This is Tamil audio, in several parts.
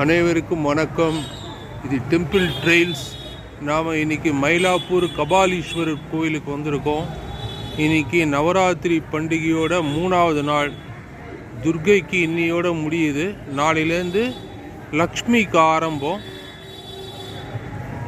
அனைவருக்கும் வணக்கம். இது டெம்பிள் ட்ரெயில்ஸ் நாம் இன்னைக்கு மயிலாப்பூர் கபாலீஸ்வரர் கோயிலுக்கு வந்திருக்கோம். இன்னைக்கு நவராத்திரி பண்டிகையோட மூணாவது நாள். துர்கைக்கு இன்னியோட முடியுது. நாளையிலேருந்து லக்ஷ்மிக்கு ஆரம்பம்.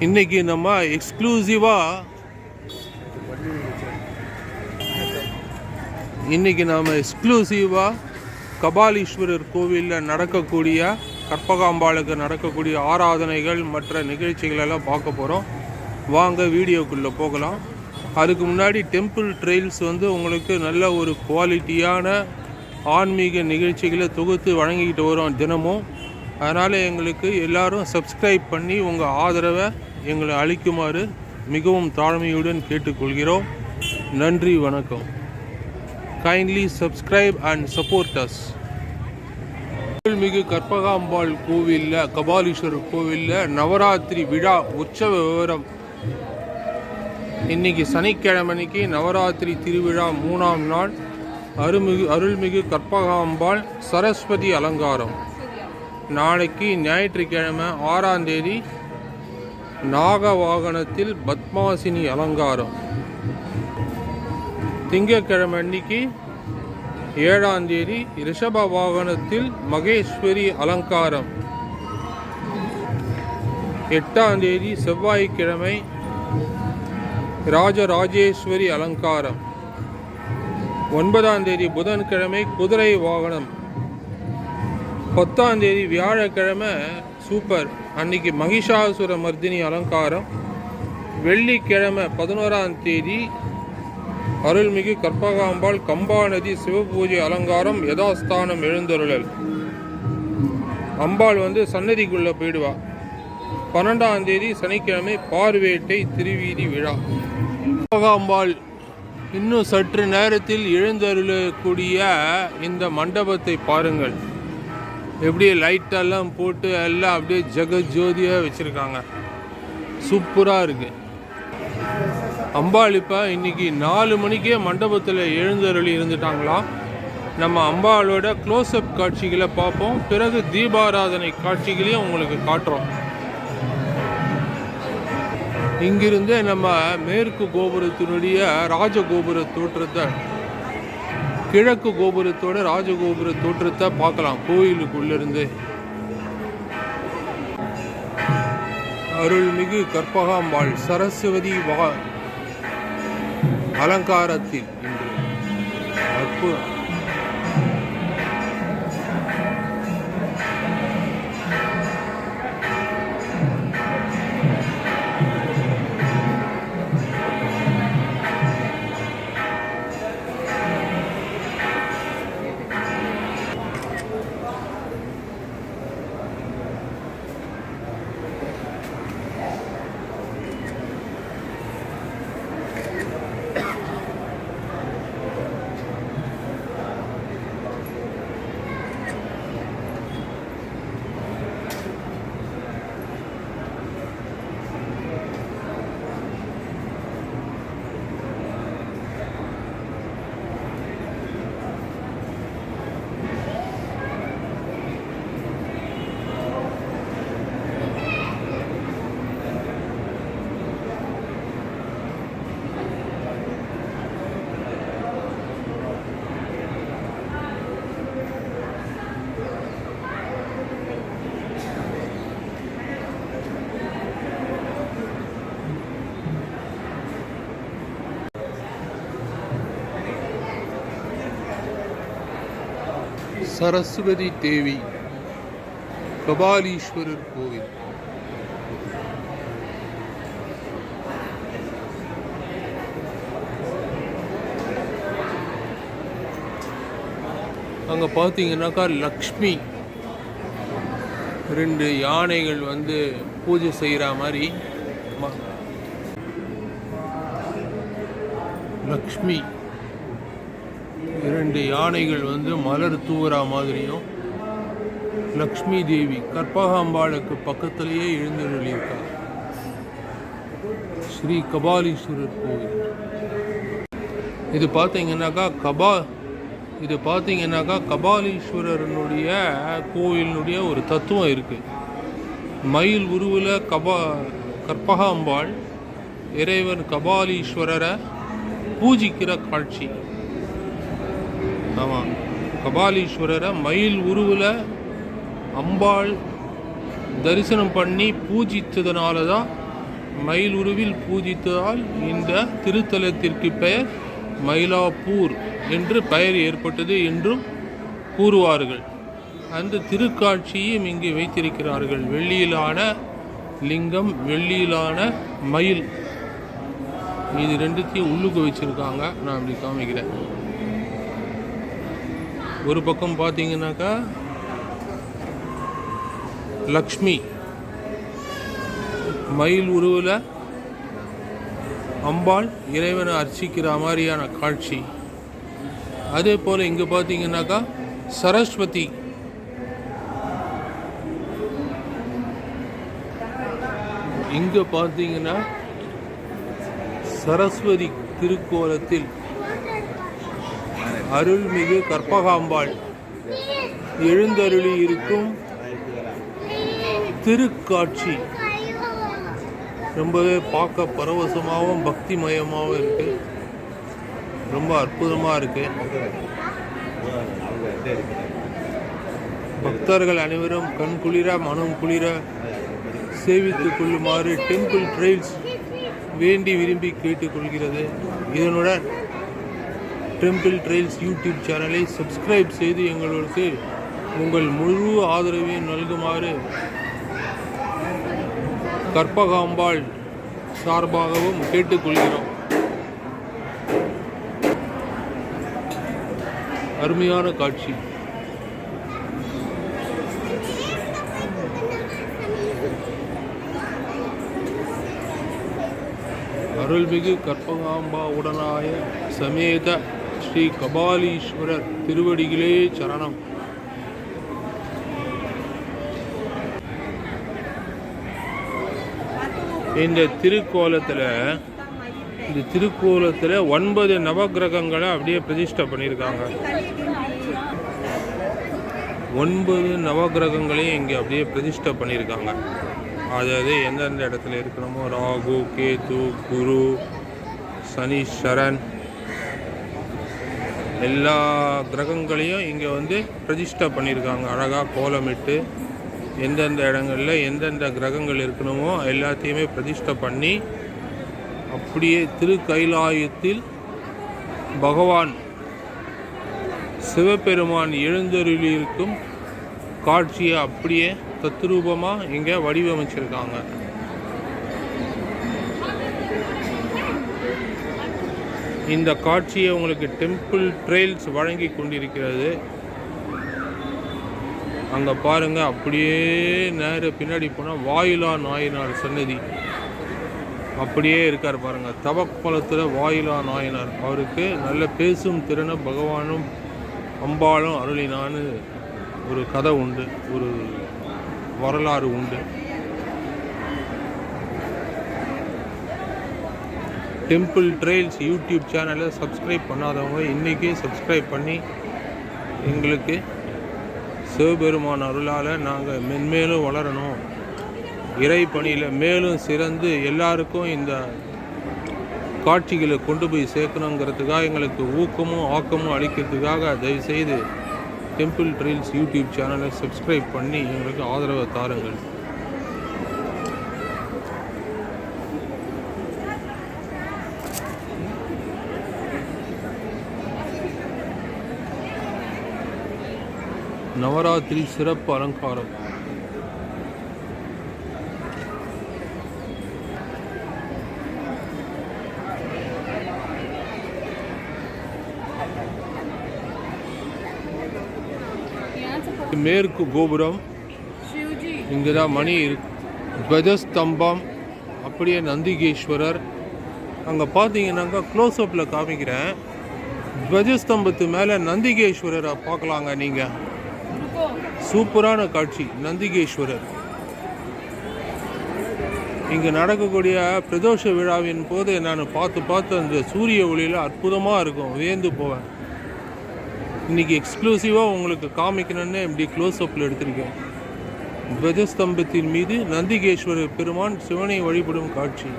இன்றைக்கி நம்ம எக்ஸ்க்ளூசிவாக இன்னைக்கு நாம் எக்ஸ்க்ளூசிவாக கபாலீஸ்வரர் கோவிலில் நடக்கக்கூடிய கற்பகாம்பாளுக்கு நடக்கக்கூடிய ஆராதனைகள் மற்ற நிகழ்ச்சிகள் எல்லாம் பார்க்க போகிறோம் வாங்க வீடியோக்குள்ளே போகலாம். அதுக்கு முன்னாடி டெம்பிள் ட்ரெயில்ஸ் வந்து உங்களுக்கு நல்ல ஒரு குவாலிட்டியான ஆன்மீக நிகழ்ச்சிகளை தொகுத்து வழங்கிக்கிட்டு வரோம் தினமும். அதனால் எங்களுக்கு எல்லாரும் சப்ஸ்கிரைப் பண்ணி உங்கள் ஆதரவை எங்களை அளிக்குமாறு மிகவும் தாழ்மையுடன் கேட்டுக்கொள்கிறோம். நன்றி வணக்கம். Kindly subscribe and support us அருள்மிகு கற்பகாம்பாள் கோவிலில் கபாலீஸ்வரர் கோவிலில் நவராத்திரி விழா உற்சவ விவரம். இன்னைக்கு சனிக்கிழமைக்கு நவராத்திரி திருவிழா மூணாம் நாள். அருள்மிகு அருள்மிகு கற்பகாம்பாள் சரஸ்வதி அலங்காரம். நாளைக்கு ஞாயிற்றுக்கிழமை ஆறாம் தேதி நாக வாகனத்தில் பத்மாசினி அலங்காரம். திங்கட்கிழமை அன்னைக்கு ஏழாம் தேதி ரிஷப வாகனத்தில் மகேஸ்வரி அலங்காரம். எட்டாம் தேதி செவ்வாய்க்கிழமை ராஜராஜேஸ்வரி அலங்காரம். ஒன்பதாம் தேதி புதன்கிழமை குதிரை வாகனம். பத்தாம் தேதி வியாழக்கிழமை சூப்பர். அன்னைக்கு மகிஷாசுர மர்தினி அலங்காரம். வெள்ளிக்கிழமை பதினோராம் தேதி அருள்மிகு கற்பகாம்பாள் கம்பாநதி சிவபூஜை அலங்காரம் யதாஸ்தானம் எழுந்தருளல். அம்பாள் வந்து சன்னதிக்குள்ளே போயிடுவா. பன்னெண்டாம் தேதி சனிக்கிழமை பார்வேட்டை திருவீதி விழா. கற்பகாம்பாள் இன்னும் சற்று நேரத்தில் எழுந்தருளக்கூடிய இந்த மண்டபத்தை பாருங்கள். எப்படியே லைட்டெல்லாம் போட்டு எல்லாம் அப்படியே ஜெகஜோதியாக வச்சுருக்காங்க. சூப்பராக இருக்குது அம்பாளிப்பா இப்போ இன்னைக்கு நாலு மணிக்கே மண்டபத்தில் எழுந்தருளி இருந்துட்டாங்களாம் நம்ம அம்பாளோட க்ளோஸ்அப் காட்சிகளை பார்ப்போம். பிறகு தீபாராதனை காட்சிகளையும் உங்களுக்கு காட்டுறோம். இங்கிருந்தே நம்ம மேற்கு கோபுரத்தினுடைய ராஜகோபுர தோற்றத்தை கிழக்கு கோபுரத்தோட ராஜகோபுர தோற்றத்தை பார்க்கலாம் கோயிலுக்குள்ளிருந்து. அருள்மிகு கற்பகாம்பாள் சரஸ்வதி வா அலங்காரத்தில் இன்று அற்புதம். சரஸ்வதி தேவி கபாலீஸ்வரர் கோவில். அங்கே பார்த்தீங்கன்னாக்கா லக்ஷ்மி ரெண்டு யானைகள் வந்து பூஜை செய்கிற மாதிரி ம- லக்ஷ்மி. ரெண்டு யானைகள் வந்து மலர் தூவுறா மாதிரியும் லக்ஷ்மி தேவி கற்பகாம்பாளுக்கு பக்கத்திலேயே எழுந்தருளியிருக்கார். ஸ்ரீ கபாலீஸ்வரர் கோவில். இது பார்த்தீங்கன்னாக்கா கபா இது பார்த்தீங்கன்னாக்கா கபாலீஸ்வரனுடைய கோவிலினுடைய ஒரு தத்துவம் இருக்குது மயில் உருவில் கபா கற்பகாம்பாள் இறைவன் கபாலீஸ்வரரை பூஜிக்கிற காட்சி. ஆமாம் கபாலீஸ்வரரை மயில் உருவில் அம்பாள் தரிசனம் பண்ணி பூஜித்ததுனால தான் மயில் உருவில் பூஜித்ததால் இந்த திருத்தலத்திற்கு பெயர் மயிலாப்பூர் என்று பெயர் ஏற்பட்டது என்றும் கூறுவார்கள். அந்த திருக்காட்சியும் இங்கு வைத்திருக்கிறார்கள். வெள்ளியிலான லிங்கம் வெள்ளியிலான மயில். இது ரெண்டுத்தையும் உள்ளுக்கு வச்சிருக்காங்க. நான் அப்படி காமிக்கிறேன். ஒரு பக்கம் பார்த்தீங்கன்னாக்கா லக்ஷ்மி மயில் உருவில் அம்பாள் இறைவனை அர்ச்சிக்கிற மாதிரியான காட்சி. அதே போல் இங்கே பார்த்தீங்கன்னாக்கா சரஸ்வதி. இங்கே பார்த்தீங்கன்னா சரஸ்வதி திருக்கோலத்தில் அருள்மிகு கற்பகாம்பாள். எழுந்தருளி இருக்கும் திருக்காட்சி. ரொம்பவே பார்க்க பரவசமாகவும் பக்திமயமாகவும் இருக்கு. ரொம்ப அற்புதமாக இருக்கு. பக்தர்கள் அனைவரும் கண் குளிர மனம் குளிர சேவித்துக் கொள்ளுமாறு டெம்பிள் ட்ரெயில்ஸ் வேண்டி விரும்பி கேட்டுக்கொள்கிறது. இதனுடன் டெம்பிள் ட்ரெயில்ஸ் யூடியூப் சேனலை சப்ஸ்கிரைப் செய்து எங்களுக்கு உங்கள் முழு ஆதரவையும் நல்குமாறு கற்பகாம்பாள் சார்பாகவும் கேட்டுக்கொள்கிறோம். அருமையான காட்சி. அருள்மிகு கற்பகாம்பா உடனாய சமேத ஸ்ரீ கபாலீஸ்வரர் திருவடிகளே சரணம். இந்த திருக்கோலத்தில் இந்த திருக்கோலத்தில் ஒன்பது நவக்கிரகங்களை அப்படியே பிரதிஷ்டை பண்ணியிருக்காங்க. ஒன்பது நவக்கிரகங்களையும் இங்கே அப்படியே பிரதிஷ்டை பண்ணியிருக்காங்க. அதாவது எந்தெந்த இடத்துல இருக்கணுமோ ராகு கேது குரு சனி சரண் எல்லா கிரகங்களையும் இங்கே வந்து பிரதிஷ்டை பண்ணியிருக்காங்க. அழகாக கோலமிட்டு எந்தெந்த இடங்களில் எந்தெந்த கிரகங்கள் இருக்கணுமோ எல்லாத்தையுமே பிரதிஷ்டை பண்ணி அப்படியே திருக்கைலாயத்தில் பகவான் சிவபெருமான் எழுந்தருளியிருக்கும் காட்சியை அப்படியே தத்ரூபமாக இங்கே வடிவமைச்சிருக்காங்க. இந்த காட்சியை உங்களுக்கு டெம்பிள் ட்ரெயில்ஸ் வழங்கி கொண்டிருக்கிறது. அங்கே பாருங்க அப்படியே நேர பின்னாடி போனால் வாயிலா நாயனார் சன்னதி. அப்படியே இருக்கார் பாருங்கள் தவக்குளத்தில் வாயிலா நாயனார். அவருக்கு நல்ல பேசும் திறனை பகவானும் அம்பாளும் அருளினான்னு ஒரு கதை உண்டு ஒரு வரலாறு உண்டு. டெம்பிள் ட்ரெயில்ஸ் யூடியூப் சேனலை சப்ஸ்கிரைப் பண்ணாதவங்க இன்றைக்கே சப்ஸ்கிரைப் பண்ணி எங்களுக்கு சிவபெருமான் அருளால் நாங்கள் மென்மேலும் வளரணும். இறை பணியில் மேலும் சிறந்து எல்லாருக்கும் இந்த காட்சிகளை கொண்டு போய் சேர்க்கணுங்கிறதுக்காக எங்களுக்கு ஊக்கமும் ஆக்கமும் அளிக்கிறதுக்காக தயவுசெய்து டெம்பிள் ட்ரெயில்ஸ் யூடியூப் சேனலை சப்ஸ்கிரைப் பண்ணி எங்களுக்கு ஆதரவை தாருங்கள். நவராத்திரி சிறப்பு அலங்காரம். மேற்கு கோபுரம். இங்கே தான் மணி துவஜஸ்தம்பம் அப்படியே நந்திகேஸ்வரர். அங்கே பார்த்தீங்கன்னாக்கா க்ளோஸ்அப்பில் காமிக்கிறேன். துவஜஸ்தம்பத்து மேலே நந்திகேஸ்வரரை பார்க்கலாங்க நீங்கள் சூப்பரான காட்சி நந்திகேஸ்வரர். இங்கே நடக்கக்கூடிய பிரதோஷ விழாவின் போது நான் பார்த்து பார்த்து அந்த சூரிய ஒளியில் அற்புதமாக இருக்கும் வியந்து போவேன். இன்றைக்கி எக்ஸ்க்ளூசிவாக உங்களுக்கு காமிக்கணும்னு இப்படி க்ளோஸ் அப்பில் எடுத்திருக்கேன். துவஜஸ்தம்பத்தின் மீது நந்திகேஸ்வரர் பெருமான் சிவனை வழிபடும் காட்சி.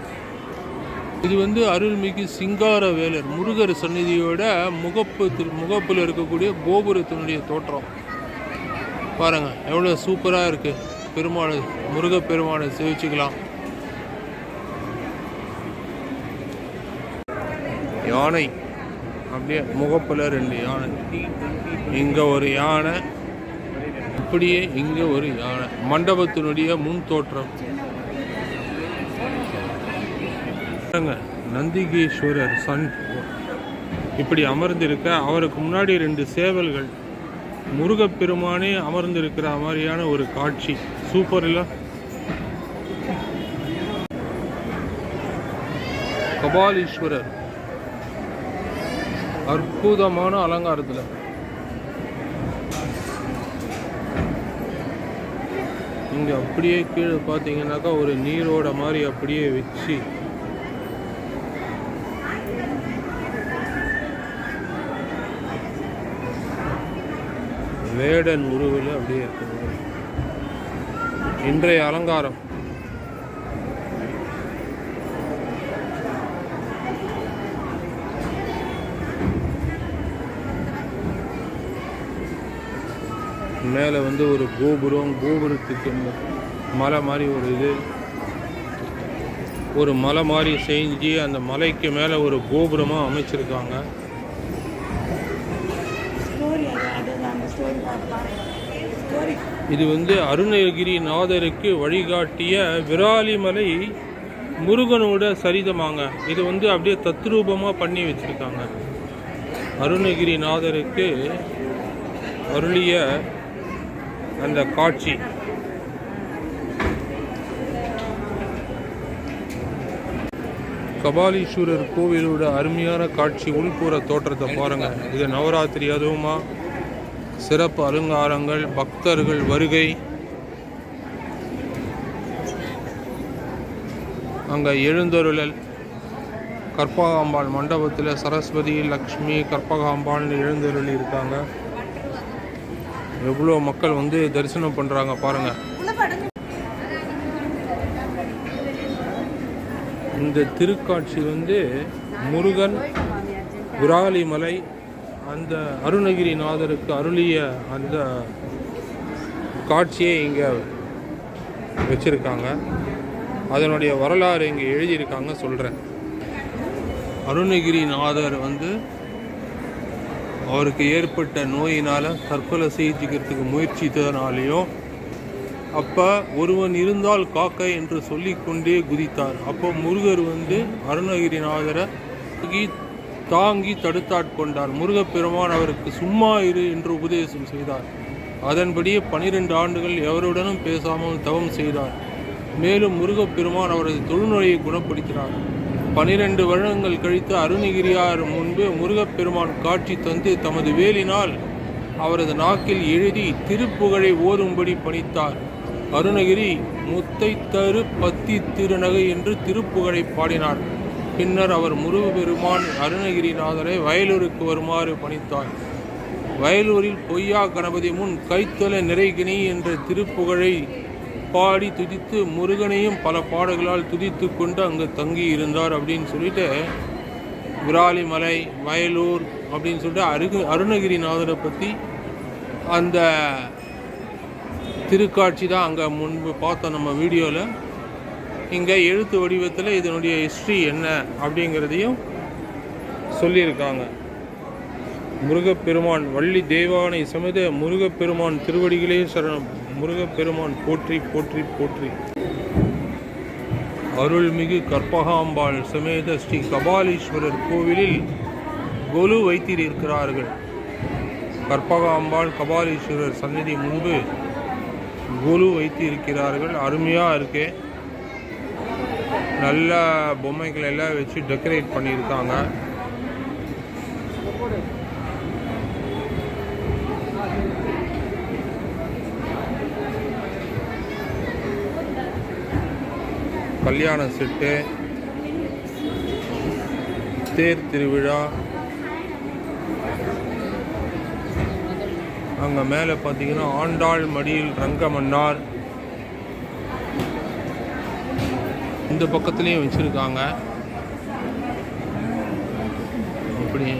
இது வந்து அருள்மிகு சிங்கார வேலர் முருகர் சந்நிதியோட முகப்பு முகப்பில் இருக்கக்கூடிய கோபுரத்தினுடைய தோற்றம். பாருங்கள் எவ்வளோ சூப்பராக இருக்குது பெருமாள் முருகப் பெருமானை சேவிச்சுக்கலாம். யானை அப்படியே முகப்பில் ரெண்டு யானை. இங்கே ஒரு யானை இப்படியே இங்கே ஒரு யானை. மண்டபத்தினுடைய முன் தோற்றம். நந்திகேஸ்வரர் சன். இப்படி அமர்ந்திருக்க அவருக்கு முன்னாடி ரெண்டு சேவல்கள். முருகப்பெருமானே அமர்ந்திருக்கிற மாதிரியான ஒரு காட்சி. சூப்பர் இல்ல? கபாலீஸ்வரர். அற்புதமான அலங்காரத்தில். இங்கே அப்படியே கீழே பார்த்தீங்கன்னாக்கா ஒரு நீரோட மாதிரி அப்படியே வச்சு வேடன் உருவில் அப்படியே இருக்குது இன்றைய அலங்காரம். மேலே வந்து ஒரு கோபுரம் கோபுரத்துக்கு மலை மாதிரி ஒரு இது. ஒரு மலை மாதிரி செஞ்சு அந்த மலைக்கு மேலே ஒரு கோபுரமாக அமைச்சிருக்காங்க. இது வந்து அருணகிரி நாதருக்கு வழிகாட்டிய விராலிமலை முருகனோட சரிதமாங்க. இது வந்து அப்படியே தத்ரூபமாக பண்ணி வச்சிருக்காங்க. அருணகிரி நாதருக்கு அருளிய அந்த காட்சி. கபாலீஸ்வரர் கோவிலோட அருமையான காட்சி உள்புற தோற்றத்தை பாருங்க. இது நவராத்திரி அதுவுமா? சிறப்பு அலங்காரங்கள் பக்தர்கள் வருகை. அங்கே எழுந்தொருளல். கற்பகாம்பாள் மண்டபத்தில் சரஸ்வதி லக்ஷ்மி கற்பகாம்பாள்னு எழுந்தருளி இருக்காங்க. எவ்வளோ மக்கள் வந்து தரிசனம் பண்ணுறாங்க பாருங்கள் இந்த திருக்காட்சி வந்து முருகன் விராலிமலை அந்த அருணகிரிநாதருக்கு அருளிய அந்த காட்சியை இங்கே வச்சுருக்காங்க. அதனுடைய வரலாறு இங்கே எழுதியிருக்காங்க சொல்கிறேன் அருணகிரிநாதர் வந்து அவருக்கு ஏற்பட்ட நோயினால் தற்கொலை செய்துக்கிறதுக்கு முயற்சித்ததுனாலையும் அப்போ ஒருவன் இருந்தால் காக்க என்று சொல்லிக்கொண்டே குதித்தார். அப்போ முருகர் வந்து அருணகிரிநாதரை தாங்கி தடுத்தாட்கொண்டார் முருகப்பெருமான் அவருக்கு சும்மா இரு என்று உபதேசம் செய்தார். அதன்படியே பனிரெண்டு ஆண்டுகள் எவருடனும் பேசாமல் தவம் செய்தார். மேலும் முருகப்பெருமான் அவரது தொழுநோயை குணப்படுத்தினார். பனிரெண்டு வருடங்கள் கழித்து அருணகிரியார் முன்பு முருகப்பெருமான் காட்சி தந்து தமது வேலினால் அவரது நாக்கில் எழுதி திருப்புகழை ஓதும்படி பணித்தார். அருணகிரி முத்தை தரு பத்தி திருநகை என்று திருப்புகழை பாடினார். பின்னர் அவர் முருகப்பெருமான் அருணகிரிநாதரை வயலூருக்கு வருமாறு பணித்தார். வயலூரில் பொய்யா கணபதி முன் கைத்தொலை நிறைகினி என்ற திருப்புகழை பாடி துதித்து முருகனையும் பல பாடல்களால் துதித்து கொண்டு அங்கே தங்கி இருந்தார் அப்படின்னு சொல்லிட்டு விராலிமலை வயலூர் அப்படின்னு சொல்லிட்டு அருகு அருணகிரிநாதரை பற்றி அந்த திருக்காட்சி தான் அங்கே முன்பு பார்த்தோம் நம்ம வீடியோவில் இங்கே எழுத்து வடிவத்தில் இதனுடைய ஹிஸ்ட்ரி என்ன அப்படிங்கிறதையும் சொல்லியிருக்காங்க. முருகப்பெருமான் வள்ளி தேவானை சமேத முருகப்பெருமான் திருவடிகளே சரணம். முருகப்பெருமான் போற்றி போற்றி போற்றி. அருள்மிகு கற்பகாம்பாள் சமேத ஸ்ரீ கபாலீஸ்வரர் கோவிலில் கொலு வைத்திருக்கிறார்கள். கற்பகாம்பாள் கபாலீஸ்வரர் சன்னதி முன்பு கொலு வைத்து இருக்கிறார்கள் அருமையாக இருக்கேன் நல்ல பொம்மைகள் எல்லாம் வச்சு டெக்கரேட் பண்ணியிருக்காங்க. கல்யாண செட்டு தேர் திருவிழா அங்கே மேலே பார்த்தீங்கன்னா ஆண்டாள் மடியில் ரங்கமன்னார் இந்த பக்கத்துலேயும் வச்சுருக்காங்க. அப்படி.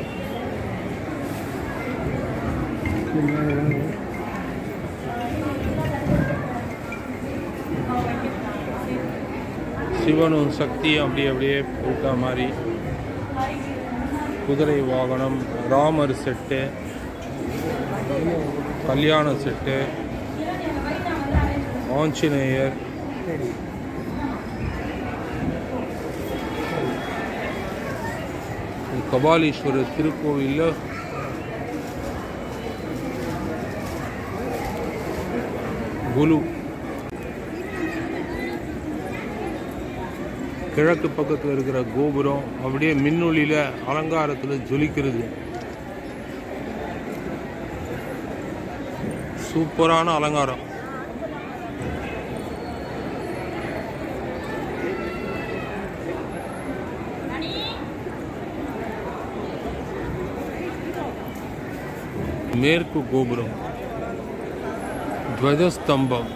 சிவனும் சக்தி அப்படி அப்படியே போட்ட மாதிரி. குதிரை வாகனம் ராமர் செட்டு கல்யாண செட்டு ஆஞ்சநேயர். கபாலீஸ்வரர் திருக்கோவிலில். குலு. கிழக்கு பக்கத்தில் இருக்கிற கோபுரம் அப்படியே மின்னொளியில் அலங்காரத்தில் ஜொலிக்கிறது. சூப்பரான அலங்காரம். மேற்கு கோபுரம் துவஜஸ்தம்பம்